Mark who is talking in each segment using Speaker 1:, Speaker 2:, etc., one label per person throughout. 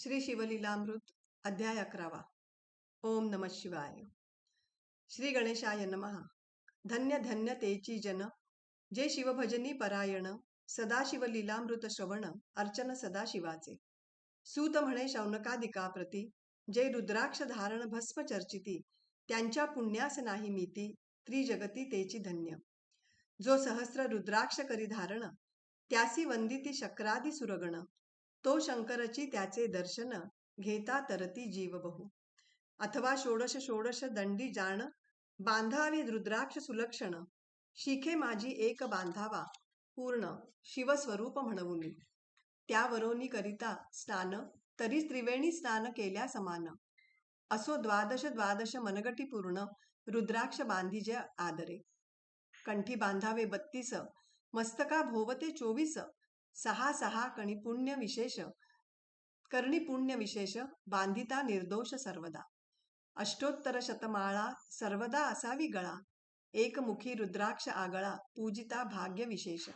Speaker 1: श्री शिवलीलामृत अध्याय अकरावा. ओम नम शिवाय. श्री गणेशाय नमः. धन्य धन्य तेची जन जे शिवभजनी परायण सदाशिव लीलामृत श्रवण अर्चन सदाशिवाचे सूत म्हणे शौनकादिका प्रती जे रुद्राक्ष धारण भस्म चर्चिती त्यांच्या पुण्यास नाही मीती त्रिजगती तेची धन्य. जो सहस्र रुद्राक्ष करी धारण त्यासी वंदिती शक्रादी सुरगण तो शंकरची त्याचे दर्शन घेता तरती जीव बहु अथवा षोडश षोडश दंडी जाण बांधावी रुद्राक्ष सुलक्षण शिखे माझी एक बांधावा पूर्ण शिवस्वरूप म्हणवून. त्यावरोनी करिता स्नान तरी त्रिवेणी स्नान केल्या समान. असो द्वादश द्वादश मनगटी पूर्ण रुद्राक्ष बांधीजे आदरे. कंठी बांधावे बत्तीस मस्तका भोवते चोवीस सहा सहा कणी पुण्य विशेष करणी पुण्य विशेष बांधिता निर्दोष सर्वदा. अष्टोत्तर शतमाळा सर्वदा असावी गळा एकमुखी रुद्राक्ष आगळा पूजिता भाग्य विशेष.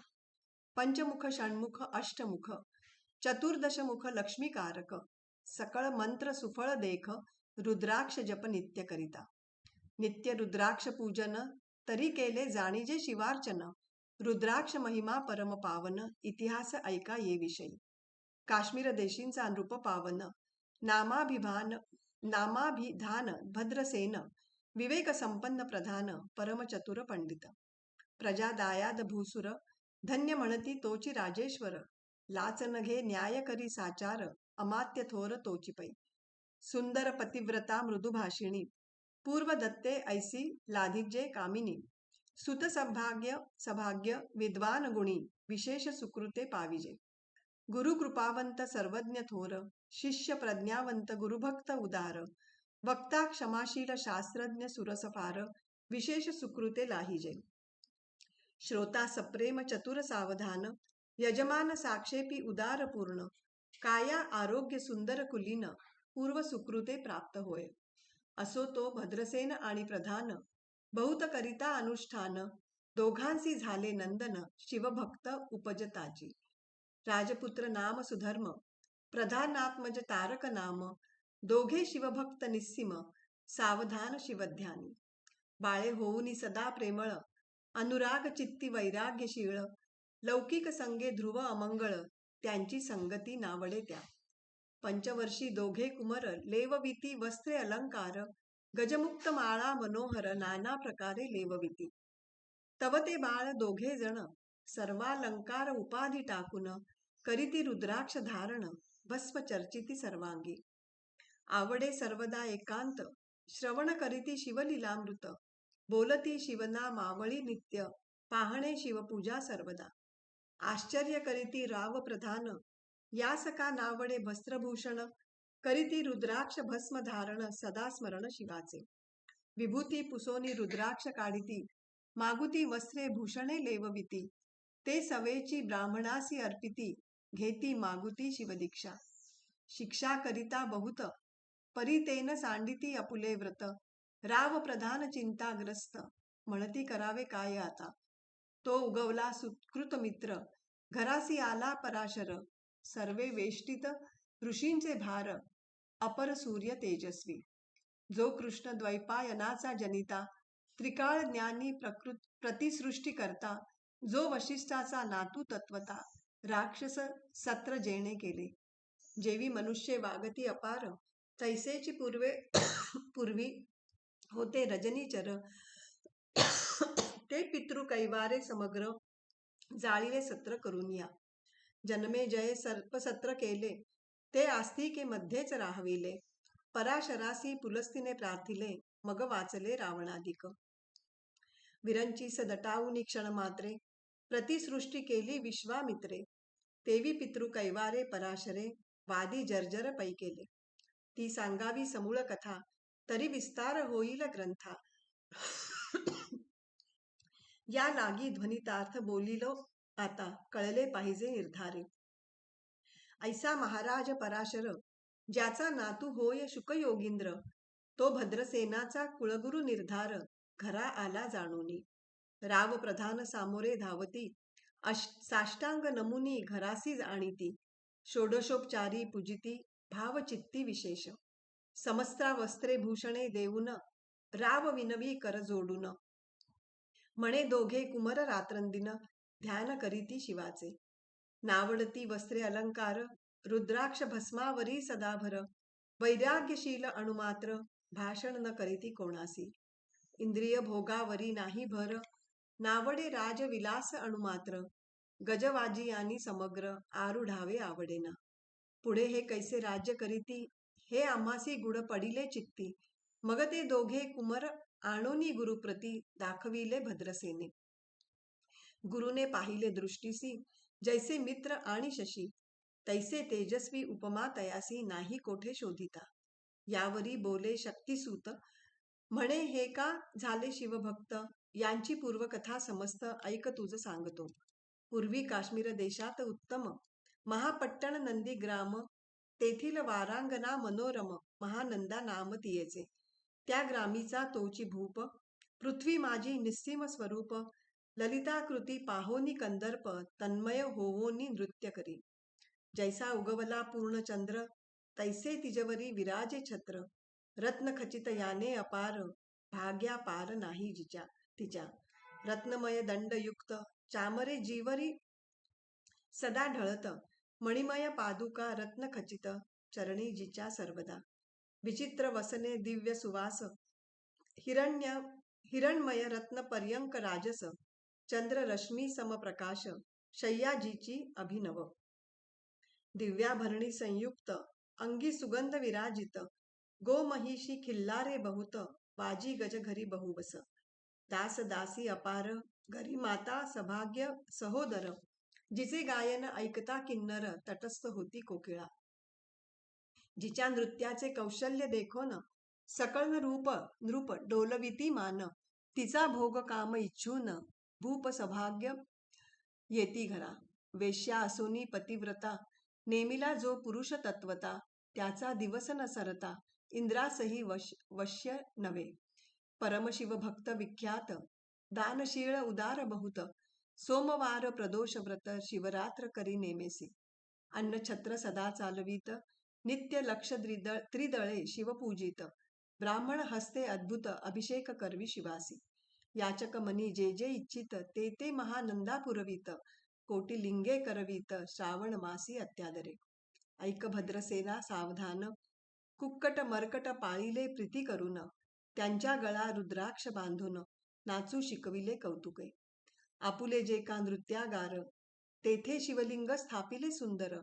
Speaker 1: पंचमुख षण्मुख अष्टमुख चतुर्दशमुख लक्ष्मीकारक सकळ मंत्र सुफळ देख रुद्राक्ष जप नित्य करिता नित्य रुद्राक्ष पूजन तरी केले जाणीजे शिवार्चन रुद्राक्ष महिमा परम पावन इतिहास ऐका ये विषयी. काश्मीर देशींचा नृप पावन नामाभिमान नामाभिधान भद्रसेन विवेक संपन्न प्रधान परमचतुर पंडित. प्रजादायाद भूसुर धन्य म्हणती तोची राजेश्वर लाच नघे न्याय करी साचार अमात्य थोर तोची पै. सुंदर पतिव्रता मृदुभाषिणी पूर्व दत्ते ऐसी लाधिजे कामिनी. सुतसंभाग्य सभाग्य विद्वान गुणी विशेष सुकृते पाविजे. गुरु कृपावंत सर्वज्ञ थोर शिष्य प्रज्ञावंत गुरुभक्त उदार वक्ता क्षमाशील शास्त्रज्ञ सुरसफार विशेष सुकृते लाहिजे. श्रोता सप्रेम चतुर सावधान यजमान साक्षेपी उदार पूर्ण काया आरोग्य सुंदर कुलीन पूर्व सुकृते प्राप्त होय. असो तो भद्रसेन आणि प्रधान बहुत करिता अनुष्ठान दोघांसी झाले नंदन शिवभक्त उपजताची राजपुत्र नाम सुधर्म प्रधानात्मज म्हणजे तारक नाम दोघे शिवभक्त निस्सिम सावधान शिवध्यानी. बाळे होऊनी सदा प्रेमळ अनुराग चित्ती वैराग्यशीळ लौकिक संगे ध्रुव अमंगळ त्यांची संगती नावडे त्या. पंचवर्षी दोघे कुमर लेवविती वस्त्रे अलंकार गजमुक्त माळा मनोहर नाना प्रकारे लेवविती. तव ते बाळ दोघे जण सर्वालंकार उपाधी टाकून करीती रुद्राक्ष धारण भस्म चर्चिती सर्वांगी. आवडे सर्वदा एकांत श्रवण करीती शिवलीलामृत बोलती शिवना मावळी नित्य पाहणे शिवपूजा सर्वदा. आश्चर्य करीती राव प्रधान यासका नावडे भस्त्रभूषण करीती रुद्राक्ष भस्म धारण सदा स्मरण शिवाचे. विभूती पुसोनी रुद्राक्ष काढिती मागुती वस्त्रे भूषणे लेवविती ते सवेची ब्राह्मणासी अर्पिती घेती मागुती शिवदीक्षा. शिक्षा करिता बहुत परितेन सांडिती अपुले व्रत राव प्रधान चिंताग्रस्त म्हणती करावे काय आता? तो उगवला सुकृत मित्र घरासी आला पराशर सर्वे वेष्टित ऋषींचे भार अपर सूर्य तेजस्वी. जो कृष्ण द्वैपायनाचा जनिता त्रिकाळ ज्ञानी प्रकृत प्रतिसृष्टी करता जो वशिष्ठाचा नातू तत्वता राक्षस सत्र जेणे केले. जेवी मनुष्य वागती अपार तैसेची पूर्वे पूर्वी होते रजनीचर. ते पितृ कैवारे समग्र जाळीले सत्र करून या. जन्मे जय सर्पसत्र केले. ते आस्तिके मध्येच राहविले. पराशरासी पुलस्तीने प्रार्थिले मग वाचले रावणाधिक विरंची सदटाऊनी क्षण मात्रे प्रतिसृष्टी केली विश्वामित्रे. तेवी पितृ कैवारे पराशरे वादी जर्जर पै केले ती सांगावी समूळ कथा तरी विस्तार होईल ग्रंथा. या लागी ध्वनितार्थ बोलिलो आता कळले पाहिजे निर्धारे. ऐसा महाराज पराशर ज्याचा नातू होय शुकयोगींद्र तो भद्रसेनाचा कुळगुरु निर्धार घरा आला जाणूनी. राव प्रधान सामोरे धावती साष्टांग नमुनी घरासी आणीती षोडशोपचारी पूजिती भावचित्ती विशेष. समस्ता वस्त्रे भूषणे देऊन राव विनवी कर जोडून. म्हणे दोघे कुमर रात्रंदिन ध्यान करीती शिवाचे. नावडती वस्त्रे अलंकार रुद्राक्ष भस्मावरी सदाभर वैराग्यशील अणुमात्र भाषण न करीती कोणासी. इंद्रिय भोगावरी नाही भर नावडे राजविलास अणुमात्र गजवाजी आणि समग्र आरुढावे आवडेना. पुढे हे कैसे राज्य करीती हे आम्हासी गुड पडिले चित्ती मग ते दोघे कुमर आणोनी गुरुप्रती दाखविले भद्रसेने. गुरुने पाहिले दृष्टीसी जैसे मित्र आणि शशी तैसे तेजस्वी उपमा तयासी नाही कोठे शोधिता. यावरी बोले शक्तिसूत म्हणे हे का झाले शिवभक्त? यांची पूर्वकथा समस्त ऐक तुझ सांगतो. पूर्वी काश्मीर देशात उत्तम महापट्टण नंदी ग्राम तेथील वारांगना मनोरम महानंदा नाम तियेचे. त्या ग्रामीचा तोची भूप पृथ्वी माझी निस्सीम स्वरूप ललिताकृती पाहोनी कंदर्प तन्मय होवोनी नृत्य करी. जैसा उगवला पूर्ण चंद्र तैसे तिजवरी विराजे छत्र. रत्न खचित याने अपार भाग्या पार नाही जिच्या तिच्या रत्नमय दंडयुक्त चामरे जीवरी सदा ढळत. मणिमय पादुका रत्न खचित चरणी जिच्या सर्वदा. विचित्र वसने दिव्य सुवास हिरण्य हिरणमय रत्न पर्यंक राजस. चंद्र रश्मी समप्रकाश शय्याजीची अभिनव. दिव्याभरणी संयुक्त अंगी सुगंध विराजित गोमहिषी खिल्लारे बहुत बाजी गज घरी बहुबस दास दासी अपार घरी माता सभाग्य सहोदर जिचे गायन ऐकता किन्नर तटस्थ होती कोकिळा. जिच्या नृत्याचे कौशल्य देखोन सकळ रूप नृप डोलविती मान तिचा भोग काम इच्छून भूप सौभाग्य येती घरा. वेश्या असोनी पतिव्रता. नेमिला जो पुरुष तत्वता त्याचा दिवस न सरता इंद्रासही वश वश्य नव्हे. परमशिव भक्त विख्यात. दानशीळ उदार बहुत. सोमवार प्रदोष व्रत शिवरात्र करी नेमेसी. अन्न छत्र सदा चालवीत. नित्य लक्ष त्रिदळे शिवपूजित. ब्राह्मण हस्ते अद्भुत अभिषेक करवी शिवासी. याचक मनी जे जे इच्छित ते ते महानंदा पुरवित. कोटी लिंगे करवित श्रावण मासी अत्यादरे. ऐक भद्रसेना सावधान. कुक्कट मरकट पाळीले प्रीती करून. त्यांच्या गळा रुद्राक्ष बांधून. नाचू शिकविले कौतुके. आपुले जे का नृत्यागार. तेथे शिवलिंग स्थापिले सुंदर.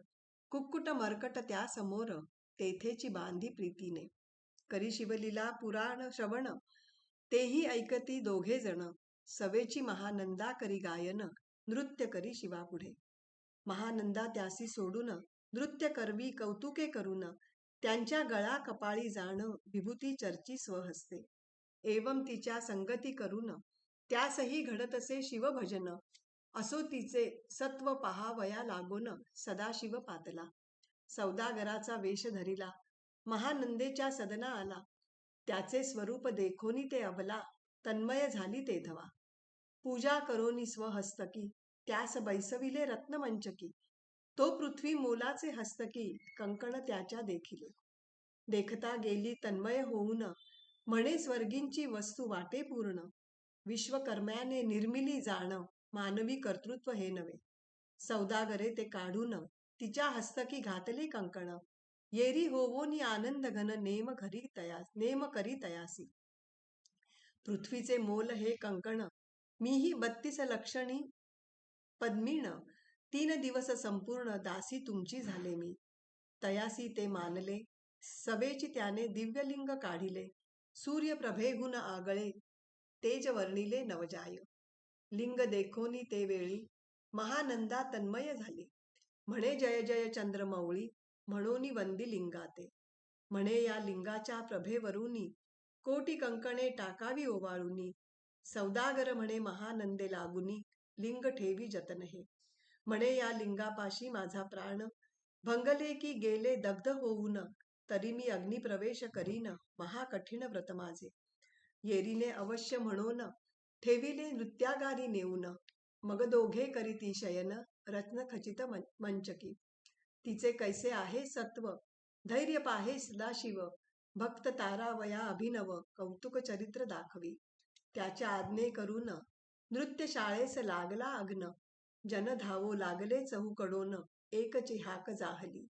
Speaker 1: कुक्कुट मरकट त्या समोर. तेथेची बांधी प्रीतीने. करी शिवलीला पुराण श्रवण. तेही ऐकती दोघे जण सवेची महानंदा करी गायन नृत्य करी शिवापुढे. महानंदा त्यासी सोडून नृत्य करवी कौतुके करून त्यांच्या गळा कपाळी जाण विभूती चर्ची स्वहस्ते. एवं तिच्या संगती करून त्यासही घडतसे शिवभजन असो तिचे सत्व पहावया लागून सदाशिव पातला. सौदागराचा वेश धरिला महानंदेच्या सदना आला त्याचे स्वरूप देखोनी ते अबला तन्मय झाली ते धवा. पूजा करोनी स्वहस्तकी त्यास बैसविले रत्नमंचकी. तो पृथ्वी मोलाचे हस्तकी कंकण त्याच्या देखिले. देखता गेली तन्मय होऊन म्हणे स्वर्गींची वस्तू वाटे पूर्ण. विश्वकर्म्याने निर्मिली जाण मानवी कर्तृत्व हे नव्हे. सौदागरे ते काढून तिच्या हस्तकी घातले कंकण. येरी होवोनी आनंद घन नेम घरी तयास नेम करी तयासी. पृथ्वीचे मोल हे कंकण मीही बत्तीस लक्षणी पद्मीण तीन दिवस संपूर्ण दासी तुमची झाले मी. तयासी ते मानले सवेची त्याने दिव्यलिंग काढिले सूर्य प्रभेहून आगळे तेज वर्णिले नवजाय. लिंग देखोनी ते वेळी महानंदा तन्मय झाली. म्हणे जय जय चंद्रमौळी म्हणून वंदी लिंगाते. म्हणे या लिंगाच्या प्रभेवरूनी कोटी कंकणे टाकावी ओवाळूनी सौदागर म्हणे महानंदे लागुनी लिंग ठेवी जतन हे म्हणे या लिंगापाशी माझा प्राण भंगले की गेले दग्ध होऊन तरी मी अग्निप्रवेश करीन महाकठीण व्रत माझे. येरीने अवश्य म्हणून ठेविले नृत्यागारी नेऊन मग दोघे करीती शयन रत्न खचित मंचकी. तिचे कैसे आहे सत्व? धैर्य पाहे सदाशिव भक्त तारावया अभिनव. कौतुक चरित्र दाखवी. त्याच्या आज्ञे करून नृत्य शाळेस लागला अग्न. जन धावो लागले चहूकडोन. एकची हाक जाहली.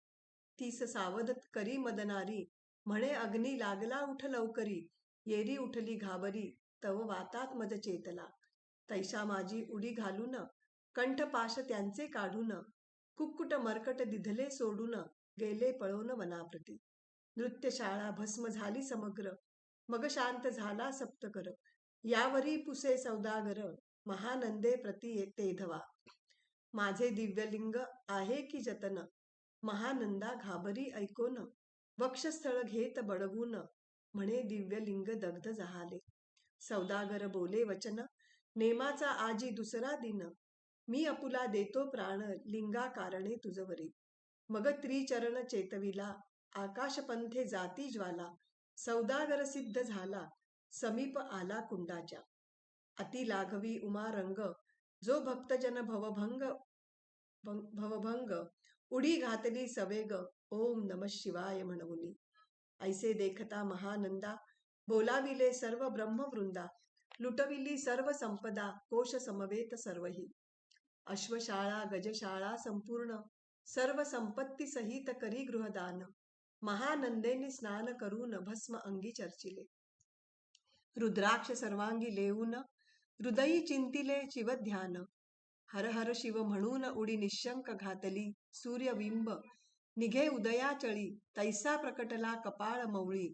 Speaker 1: तीस सावध करी मदनारी. म्हणे अग्नी लागला उठ लवकरी. येरी उठली घाबरी. तव वातात मज चेतला. तैशा माझी उडी घालून. कंठपाश त्यांचे काढून. कुक्कुट मरकट दिधले सोडून गेले पळून वनाप्रती. नृत्यशाळा भस्म झाली समग्र. मग शांत झाला सप्तकर. यावरी पुसे सौदागर. महानंदे प्रती तेधवा माझे दिव्यलिंग आहे की जतन? महानंदा घाबरी ऐकोन. वक्षस्थळ घेत बडगून. म्हणे दिव्यलिंग दग्ध झाले सौदागर बोले वचन. नेमाचा आजी दुसरा दिन. मी अपुला देतो प्राण लिंगा कारणे तुझवरी मग त्रिचरण चेतविला आकाशपंथे जाती ज्वाला सौदागर सिद्ध झाला समीप आला कुंडाच्या. अति लाघवी उमा रंग जो भक्तजन भवभंग भवभंग उडी घातली सवेग ओम नम शिवाय म्हणवली ऐसे देखता महानंदा बोलाविले सर्व ब्रह्मवृंदा लुटविली सर्व संपदा कोश समवेत सर्वही. अश्वशाळा गजशाळा संपूर्ण सर्व संपत्ती सहित करी गृहदान. महानंदेने स्नान करून भस्म अंगी चर्चिले. रुद्राक्ष सर्वांगी लेऊन हृदयी चिंतिले शिवध्यान. हर हर शिव म्हणून उडी निशंक घातली सूर्यबिंब. निघे उदयाचळी तैसा प्रकटला कपाळ मौळी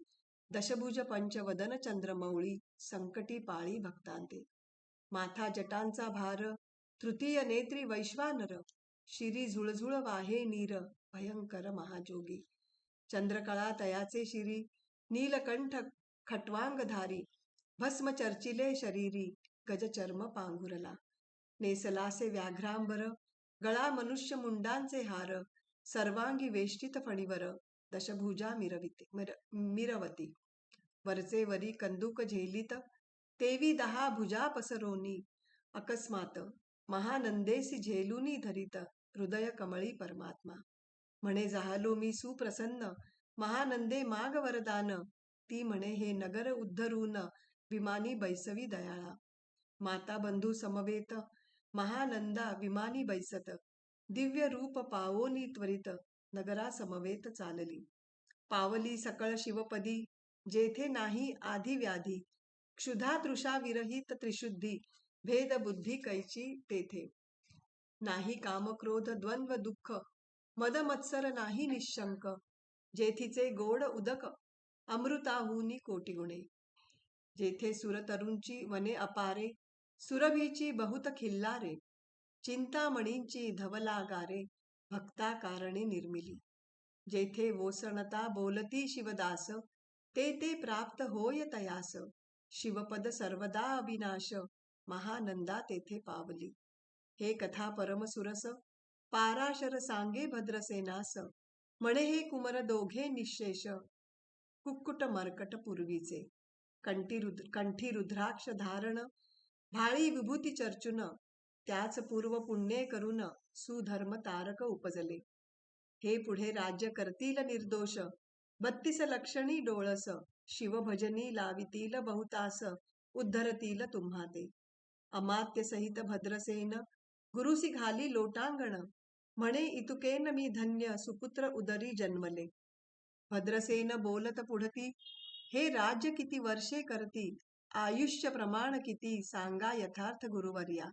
Speaker 1: दशभुज पंचवदन चंद्रमौळी संकटी पाळी भक्तांते. माथा जटांचा भार तृतीय नेत्री वैश्वानर शिरी झुळझुळ वाहे नीर भयंकर महाजोगी. चंद्रकळा तयाचे शिरी नीलकंठ खटवांगधारी भस्म चर्चिले शरीरी गजचर्म पांघुरला. नेसलासे व्याघ्रांबर गळा मनुष्य मुंडांचे हार सर्वांगी वेष्टित फणीवर दशभुजा मिरविते मिरवती. वरचे वरी कंदुक झेलित तेवी दहा भुजा पसरोनी अकस्मात महानंदेसी झेलुनी धरित हृदय कमळी परमात्मा. म्हणे जाहलो मी सुप्रसन्न. महानंदे माग वरदान. ती म्हणे हे नगर उद्धरून विमानी बैसवी दयाळा. माता बंधू समवेत. महानंदा विमानी बैसत. दिव्य रूप पावोनी त्वरित. नगरा समवेत चालली. पावली सकळ शिवपदी. जेथे नाही आधी व्याधी. क्षुधा तृषा विरहित त्रिशुद्धी. भेद बुद्धी कैची तेथे. नाही कामक्रोध द्वंद्व दुःख. मद मत्सर नाही निशंक. जेथीचे गोड उदक अमृताहुनी कोटी गुणे जेथे सुरतरूंची वने अपारे सुरभीची बहुत खिल्लारे. चिंतामणींची धवलागारे भक्ता कारणे निर्मिली. जेथे वोसणता बोलती शिवदास ते ते प्राप्त होय तयास. शिवपद सर्वदा अविनाश. महानंदा तेथे पावली. हे कथा परम सुरस पाराशर सांगे भद्रसेनास म्हणे हे कुमर दोघे निशेष. कुक्कुट मरकट पूर्वीचे कंठी रुद्र कंठी रुद्राक्ष धारण भाळी विभूती चर्चुन त्याच पूर्व पुण्ये करून सुधर्म तारक उपजले. हे पुढे राज्य करतील निर्दोष बत्तीस लक्षणी डोळस शिवभजनी लावितील बहुतास उद्धरतील तुम्हा ते अमात्य सहित भद्रसेन गुरुसी घाली लोटांगण म्हणे इतुकेन मी धन्य सुपुत्र उदरी जन्मले. भद्रसेन बोलत पुढती हे राज्य किती वर्षे करती आयुष्य प्रमाण किती सांगा यथार्थ गुरुवर्या.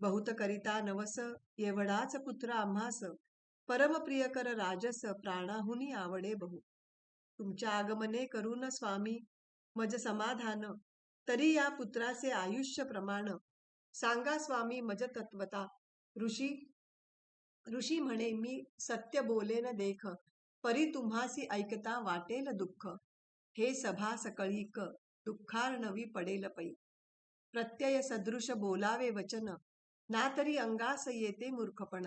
Speaker 1: बहुत करिता नवस एवढाच पुत्र आम्हास परमप्रियकर राजस प्राणाहुनी आवडे बहु. तुमच्या आगमने करून स्वामी मज समाधान तरी या पुत्राचे आयुष्य प्रमाण सांगा स्वामी मजतत्वता. ऋषी ऋषी म्हणे मी सत्य बोलेन देख परी तुम्हासी ऐकता वाटेल दुःख. हे सभा सकळीक दुःखार्णवी पडेल पै. प्रत्यय सदृश बोलावे वचन ना तरी अंगास येते मूर्खपण.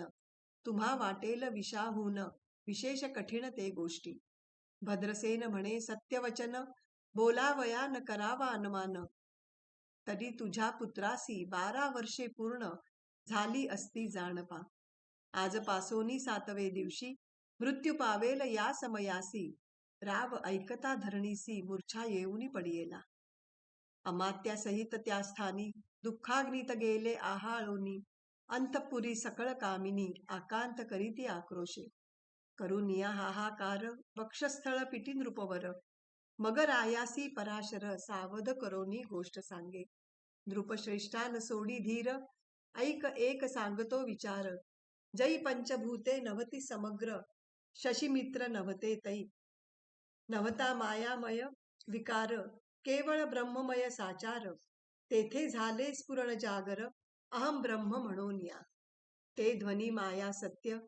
Speaker 1: तुम्हा वाटेल विषाहून विशेष कठीण ते गोष्टी. भद्रसेन म्हणे सत्यवचन बोलावया न करावा अनुमान. तरी तुझ्या पुत्रासी बारा वर्षे पूर्ण झाली असती जाणपा. आजपासोनी सातवे दिवशी मृत्यू पावेल या समयासी. राव ऐकता धरणीसी मूर्छा येऊनी पडियेला. अमात्यासहित त्या स्थानी दुःखाग्नित गेले आहाळोनी. अंतपुरी सकळ कामिनी आकांत करीती आक्रोशे. करुनिया हाहाकार वक्षस्थळ पिटी नृपवर मग रायासी पराशर सावध करोनी गोष्ट सांगे. नृपश्रेष्ठान सोडी धीर ऐक एक सांगतो विचार. जै पंचभूते नवती समग्र शशिमित्र नवते तै. नवता मायामय विकार केवळ ब्रह्ममय साचार. तेथे झाले स्फुरण जागर अहम ब्रह्म म्हणून या ते ध्वनी माया सत्य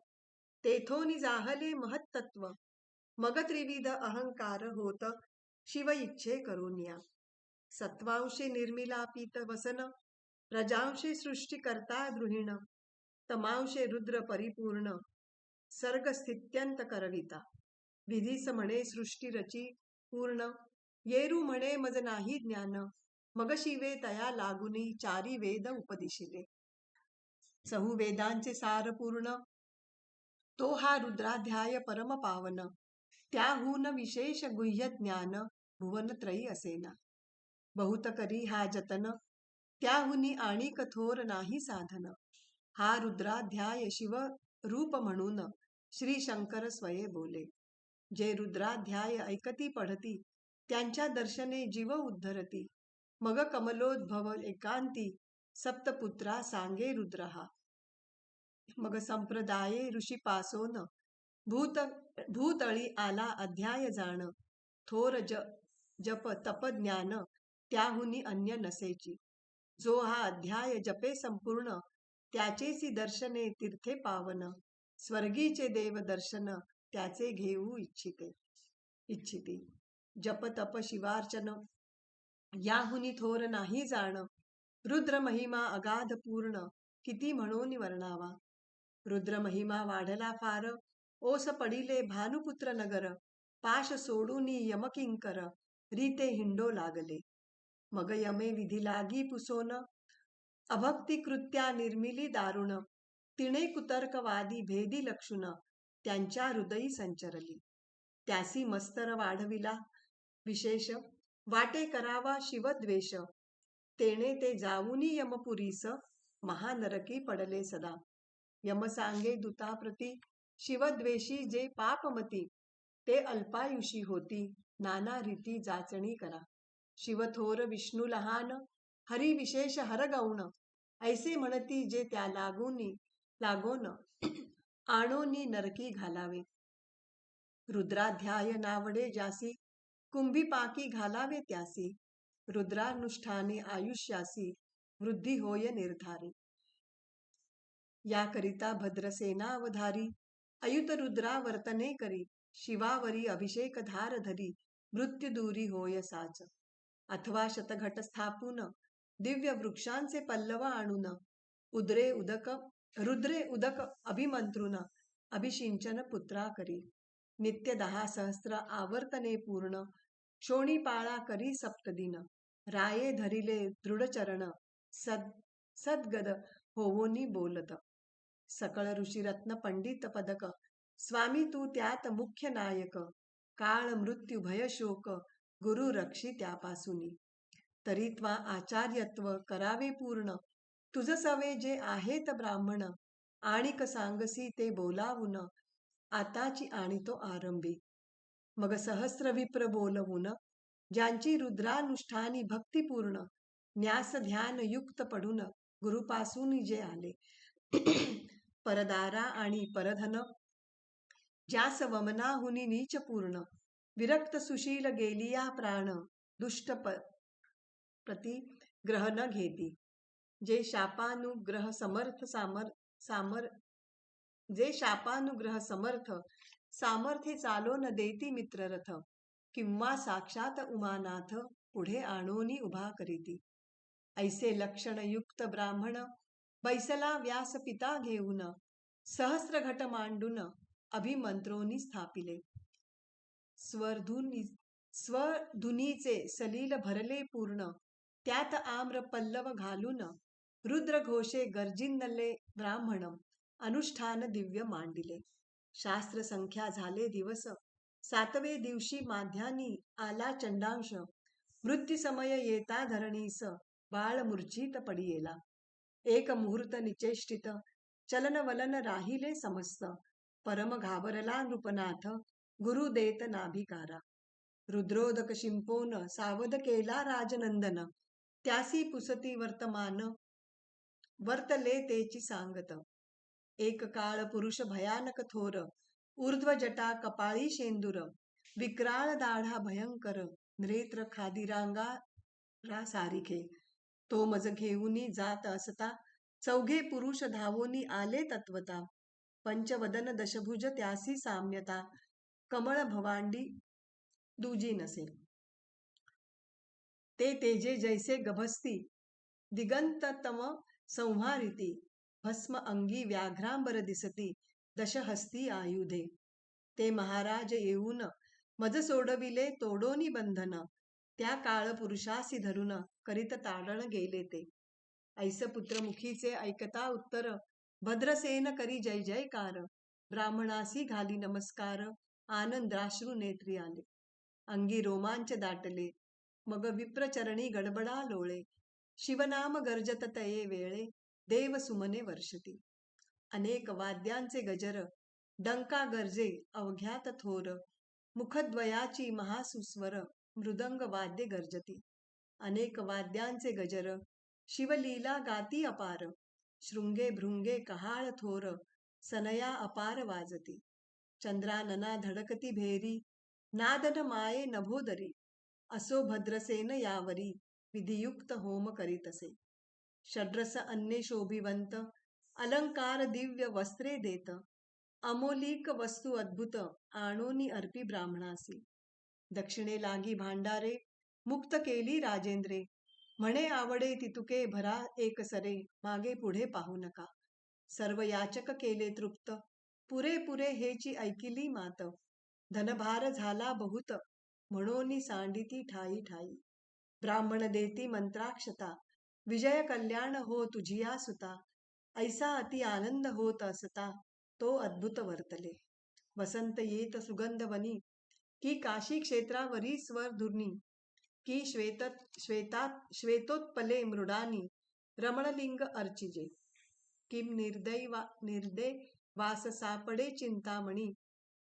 Speaker 1: तेथोनी जाहले महत्तत्व. मग त्रिविध अहंकार होत शिव इच्छे करून या। सत्वांशी निर्मिला पीत वसन रजांशे सृष्टी करता गृहिण तमांशे रुद्र परिपूर्ण सर्ग स्थित्यंत करविता। विधीस म्हणे सृष्टी रची पूर्ण येरू म्हणे मज नाही ज्ञान मग शिवे तया लागुनी चारी वेद उपदिशिले। सहु वेदांचे सार पूर्ण तो हा रुद्राध्याय परम पावन त्याहून विशेष गुह्य ज्ञान भुवनत्रयी असेना. बहुत करी हा जतन त्याहुनी आणि थोर नाही साधन. हा रुद्राध्याय शिव रूप म्हणून श्री शंकर स्वये बोले. जे रुद्राध्याय ऐकती पढती त्यांच्या दर्शने जीव उद्धरती. मग कमलोद्भव एकांती सप्तपुत्रा सांगे रुद्रहा. मग संप्रदाये ऋषी पासोन भूत भूतळी आला अध्याय जाण. थोर ज जप तप ज्ञान त्याहुनी अन्य नसेची जो हा अध्याय जपे संपूर्ण त्याचेसी दर्शने तीर्थे पावन. स्वर्गीचे देव दर्शन त्याचे घेऊ इच्छिते. इच्छिते. जप तप शिवार्चन. याहुनी थोर नाही जाण. रुद्र महिमा अगाध पूर्ण. किती म्हणून वर्णावा. रुद्र महिमा वाढला फार. ओस पडिले भानुपुत्र नगर. पाश सोडूनी यमकिंकर. रीते हिंडो लागले. मग यमे विधी लागी पुसोन अभक्ती कृत्या निर्मिली दारुण तिणे कुतर्कवादी भेदी लक्षुण त्यांच्या हृदयी संचरली. त्यासी मस्तर वाढविला विशेष वाटे करावा शिवद्वेष तेने ते जाऊनी यमपुरीस महानरकी पडले सदा. यम सांगे दुताप्रती शिवद्वेषी जे पापमती ते अल्पायुषी होती. नाना रीती जाचणी करा. शिवथोर विष्णू लहान हरी विशेष हरगौण ऐसे म्हणती जे त्या लागूनी लागोन. आणोनी नरकी घालावे. रुद्राध्याय नावडे जासी कुंभी पाकी घालावे त्यासी. रुद्रानुष्ठाने आयुष्यासी वृद्धी होय निर्धारी. याकरिता भद्रसेनावधारी अयुत रुद्रा वर्तने करी शिवावरी अभिषेक धार धरी. मृत्यू दूरी होय साच. अथवा शतघट स्थापून दिव्य वृक्षांचे पल्लव आणून उद्रे उदक रुद्रे उदक अभिमंत्रुन अभिषिंचन पुत्रा करी. नित्य दहा सहस्र आवर्तने पूर्ण शोणी पाळा करी सप्तदिन. राये धरिले दृढचरण सद सद्गद होवोनी बोलत. सकळ ऋषीरत्न पंडित पदक स्वामी तू त्यात मुख्य नायक. काळ मृत्यू भयशोक गुरु रक्षी त्यापासूनी. तरी त्वा आचार्यत्व करावे पूर्ण. तुझ सवे जे आहेत ब्राह्मण आणिक सांगसी ते बोलावून आताची आणि तो आरंभी. मग सहस्र विप्र बोलवून ज्यांची रुद्रानुष्ठानी भक्तिपूर्ण न्यास ध्यान युक्त पडून गुरुपासून जे आले. परदारा आणि परधन ज्यास वमनाहुनी नीच पूर्ण. विरक्त सुशील गेलिया प्राण. दुष्ट प्रती ग्रह न घेती. जे शापानुग्रह समर्थ सामर सामर जे शापानुग्रह समर्थ सामर्थ्य चालो न देती मित्ररथ. किंवा साक्षात उमानाथ पुढे आणोनी उभा करीती. ऐसे लक्षण युक्त ब्राह्मण बैसला व्यास पिता घेऊन. सहस्र घट मांडून अभिमंत्रोनी स्थापिले. स्वरधुनी स्वधुनीचे सलील भरले पूर्ण त्यात आम्र पल्लव घालून रुद्र घोषे गर्जिनले ब्राह्मण अनुष्ठान दिव्य मांडिले. शास्त्र संख्या झाले दिवस सातवे दिवशी माध्यानी आला चंडांश मृत्यूसमय येता धरणीस बाळ मूर्छित पडियेला. एक मुहूर्त निचेष्टित चलन वलन राहिले समस्त परम घाबरला नृपनाथ गुरु देत नाभिकारा. रुद्रोदक शिंपोन सावध केला राजनंदन. त्यासी पुसती वर्तमान वर्तले तेची सांगत. एक काळ पुरुष भयानक थोर ऊर्ध्व जटा कपाळी शेंदूर. विक्राळ दाढा भयंकर नेत्र खादिरांगा रा सारिखे. तो मज घेऊनी जात असता चौघे पुरुष धावोनी आले तत्वता. पंचवदन दशभुज त्यासी साम्यता कमळ भवांडी दुजी नसेल ते तेजे जैसे गभस्ती दिगंततम संहारिती भस्म अंगी व्याघ्रांबर दिसती दशहस्ती आयुधे. ते महाराज येऊन मज सोडविले तोडोनी बंधन त्या काळ पुरुषासी धरून करीत ताडण गेले ते. ऐस पुत्रमुखीचे ऐकता उत्तर भद्रसेन करी जय जयकार ब्राह्मणासी घाली नमस्कार आनंदाश्रू नेत्री आले. अंगी रोमांच दाटले मग विप्रचरणी गडबडा लोळे शिवनाम गर्जत तये वेळे देव सुमने वर्षती. अनेक वाद्यांचे गजर डंका गरजे अवघ्यात थोर मुखद्वयाची महासुस्वर मृदंग वाद्य गर्जती. अनेक वाद्यांचे गजर शिवलीला गाती अपार शृंगे भृंगे कहाळ थोर सनया अपार वाजती. चंद्रानना धडकती भेरी नादन माये नभोदरी असो भद्रसेन यावरी विधियुक्त होम करीतसे. षड्रस अन्ने शोभिवंत अलंकार दिव्य वस्त्रे देत अमोलिक वस्तू अद्भुत आणोनी अर्पी ब्राह्मणासी. दक्षिणे लागी भांडारे मुक्त केली राजेंद्रे म्हणे आवडे तितुके भरा एक सरे मागे पुढे पाहू नका. सर्व याचक केले तृप्त. पुरे पुरे हेची ऐकिली मात. धनभार झाला बहुत. म्हणून सांडिती ठाई ठाई. ब्राह्मण देती मंत्राक्षता. विजय कल्याण हो तुझिया सुता ऐसा अति आनंद होत असता. तो अद्भुत वर्तले. वसंत येत सुगंधवनी की काशी क्षेत्रावरी स्वर दुर्नी. की श्वेत श्वेता श्वेतोत्पले मृडानी रमणलिंग अर्चिजे. किम निर्दय वा निर्दय वास सापडे चिंतामणी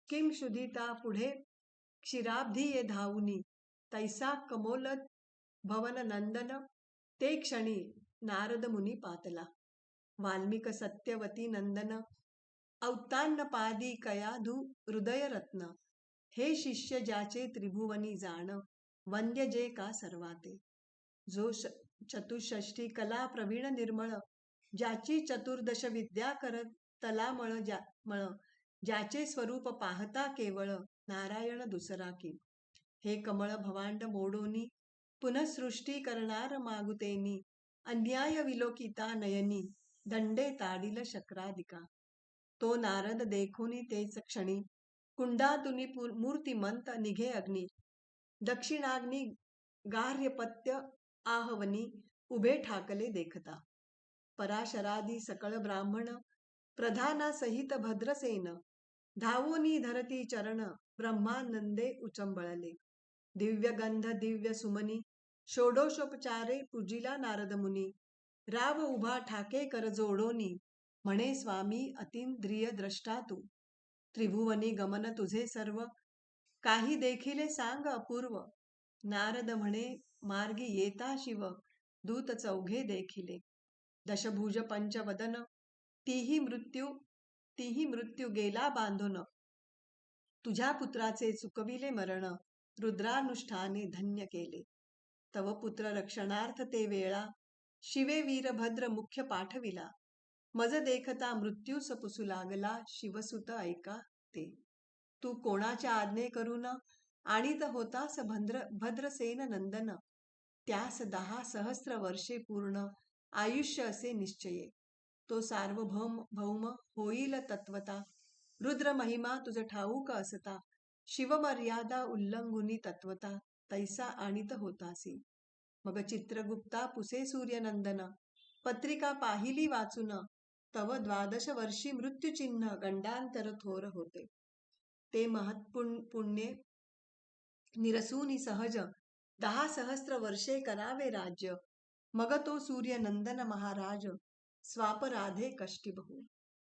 Speaker 1: किम शुधिता पुढे क्षीराब्धी ये धावुनी तैसा कमोलत भवन नंदन ते क्षणी नारद मुनी पातला. वाल्मिक सत्यवती नंदन औत्तान्न पादी कयाधू हृदय रत्न हे शिष्य ज्याचे त्रिभुवनी जाण वंद्य जे का सर्वाते। जो चतुष्षष्टी कला प्रवीण निर्मळ ज्याची चतुर्दश विद्या करत तलामळ ज्या मळ ज्याचे स्वरूप पाहता केवळ नारायण दुसरा की। हे कमळ भवांड मोडोनी पुनःसृष्टी करणार मागुतेनी अन्याय विलोकिता नयनी दंडे ताडील शक्रादिका। तो नारद देखुनी तेच क्षणी कुंडातुनी मूर्तिमंत निघे अग्नी। दक्षिणाग्नी गार्यपत्य आहवनी उभे ठाकले देखता। पराशरादी सकळ ब्राह्मण प्रधाना सहित भद्रसेन धावोनी धरती चरण ब्रह्मानंदे उचंबळले। दिव्य गंध दिव्य सुमनी षोडोषोपचारे पूजिला नारद मुनी राव उभा ठाके कर जोडोनी म्हणे स्वामी अतिंद्रिय द्रष्टा तू। त्रिभुवनी गमन तुझे सर्व काही देखिले सांग अपूर्व. नारद म्हणे मार्गी येता शिव दूत चौघे देखिले. दशभुज पंचवदन तीही मृत्यू तीही मृत्यू गेला बांधून. तुझ्या पुत्राचे चुकविले मरण रुद्रानुष्ठाने धन्य केले. तव पुत्र रक्षणार्थ ते वेळा शिवे वीरभद्र मुख्य पाठविला. मज देखता मृत्यूस पुसू लागला शिवसुत ऐका ते. तू कोणाच्या आज्ञे करून आणीत होतास भद्र भद्रसेन नंदन. त्यास दहा सहस्र वर्षे पूर्ण आयुष्य असे निश्चये. तो सार्वभौम भौम होईल तत्वता. रुद्र महिमा तुझ ठाऊक असता. शिवमर्यादा उल्लंघुनी तत्वता. तैसा आणीत होतासी. मग चित्रगुप्ता पुसे सूर्यनंदन. पत्रिका पाहिली वाचून. तव द्वादश वर्षी मृत्यूचिन्ह गंडांतर थोर होते. ते महत्पुण पुण्य निरसूनी सहज दहा सहस्र वर्षे करावे राज्य मग तो सूर्य नंदन महाराज स्वापराधे कष्टीबहू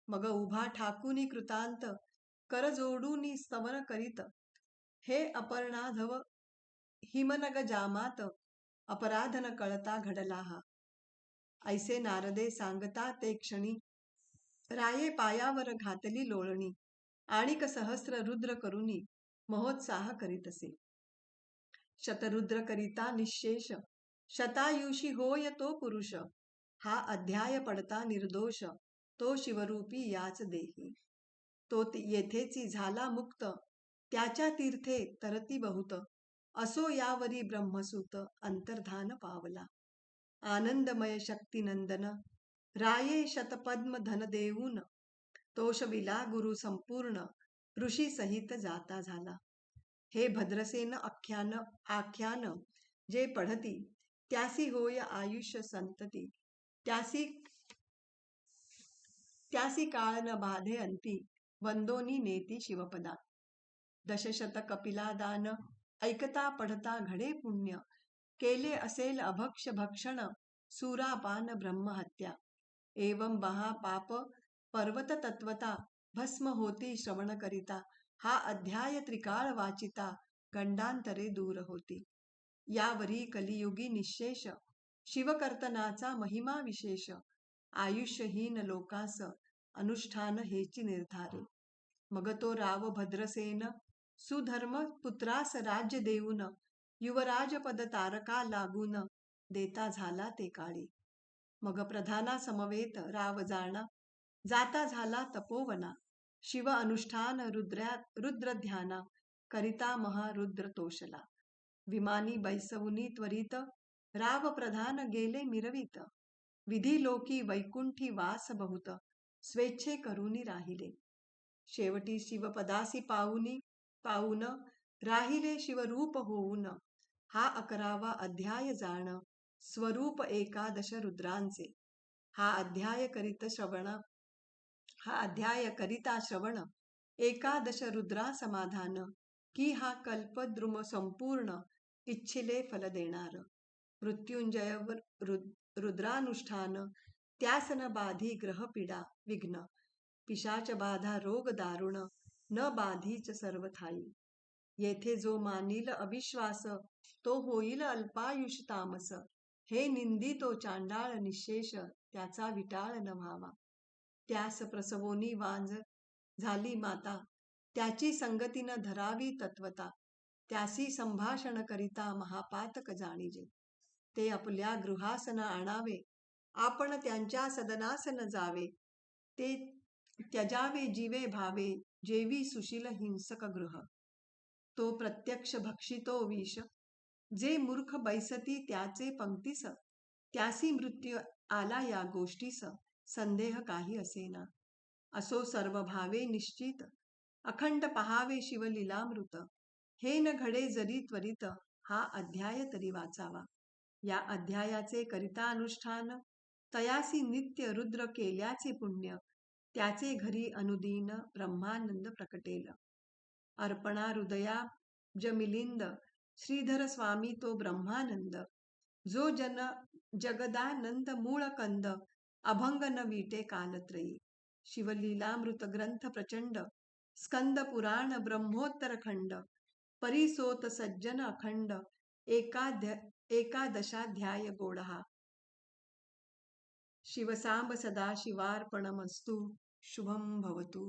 Speaker 1: मग उभा ठाकुनी कृतांत कर जोडूनी स्तवन करीत हे अपर्णाधव हिमनग जामात अपराधन कळता घडला हा ऐसे नारदे सांगता ते क्षणी राये पायावर घातली लोळणी आणिक सहस्र रुद्र करुनी महोत्साह करीत असे. शतरुद्र करिता निशेष शतायुषी होय तो पुरुष हा अध्याय पडता निर्दोष तो शिवरूपी याच देही. तो येथेची झाला मुक्त त्याच्या तीर्थे तरती बहुत असो यावरी ब्रह्मसूत अंतर्धान पावला. आनंदमय शक्तिनंदन राये शतपद्म धन देऊन तोषविला गुरु संपूर्ण ऋषी सहित जाता झाला. हे भद्रसेन आख्यान आख्यान जे पढती त्यासी होय आयुष्य संतती. त्यासी त्यासी काळ न बाधे अंती वंदोनी नेती शिवपदा. दशशत कपिला दान ऐकता पढता घडे पुण्य केले असेल अभक्ष भक्षण सुरापान ब्रह्महत्या. एवं बहा पाप पर्वत तत्वता भस्म होती श्रवण करिता हा अध्याय त्रिकाळ वाचिता गंडांतरे दूर होती. यावरी कलियुगी निशेष शिवकर्तनाचा महिमा विशेष आयुष्यहीन लोकास अनुष्ठान हेची निर्धारे. मग तो राव भद्रसेन सुधर्म पुत्रास राज्य देऊन युवराज पद तारका लागून देता झाला ते काळी. मग प्रधाना समवेत राव जाणा जाता झाला तपोवना शिव अनुष्ठान रुद्र्या रुद्रध्याना करिता महारुद्र तोषला. विमानी बैसवुनी त्वरित राव प्रधान गेले मिरवित. विधी लोकी वैकुंठी वास बहुत स्वेच्छे करुनी राहिले. शेवटी शिवपदासी पाऊनी पाऊन राहिले शिवरूप होऊन. हा अकरावा अध्याय जाण स्वरूप एकादश रुद्रांचे. हा अध्याय करीत श्रवण हा अध्याय करिता श्रवण एकादश रुद्रा समाधान की हा कल्पद्रुम संपूर्ण इच्छिले फल देणार. मृत्युंजय रुद्रानुष्ठान त्यासन बाधी ग्रहपीडा विघ्न. पिशाच बाधा रोग दारुण न बाधीच सर्व थाई येथे जो मानिल अविश्वास तो होईल अल्पायुष तामस. हे निंदी तो चांडाळ निशेष त्याचा विटाळ न व्हावा. त्यास प्रसवोनी वांज झाली माता. त्याची संगतीनं धरावी तत्वता. त्यासी संभाषण करिता महापातक जाणीजे. ते आपल्या गृहासन आणावे. आपण त्यांच्या सदनासन जावे. ते त्यजावे जीवे भावे जेवी सुशील हिंसक गृह. तो प्रत्यक्ष भक्षितो विष. जे मूर्ख बैसती त्याचे पंक्तीस. त्यासी मृत्यू आला या गोष्टीस. संदेह काही असेना. असो सर्व भावे निश्चित. अखंड पहावे शिवलीलामृत. हे न घडे जरी त्वरित हा अध्याय तरी वाचावा. या अध्यायाचे करिता अनुष्ठान तयासी नित्य रुद्र केल्याचे पुण्य त्याचे घरी अनुदीन ब्रह्मानंद प्रकटेल. अर्पणा हृदया जमिलिंद श्रीधर स्वामी तो ब्रह्मानंद. जो जन जगदानंद मूळ कंद अभंग न विटे कालत्रयी। शिवलीलामृत ग्रंथ प्रचंड स्कंद पुराण ब्रह्मोत्तर खंड परिसोत सज्जन अखंड एकाध्य एकादशाध्याय गोडहा शिवसांब सदा शिवार्पणमस्तु शुभम भवतु।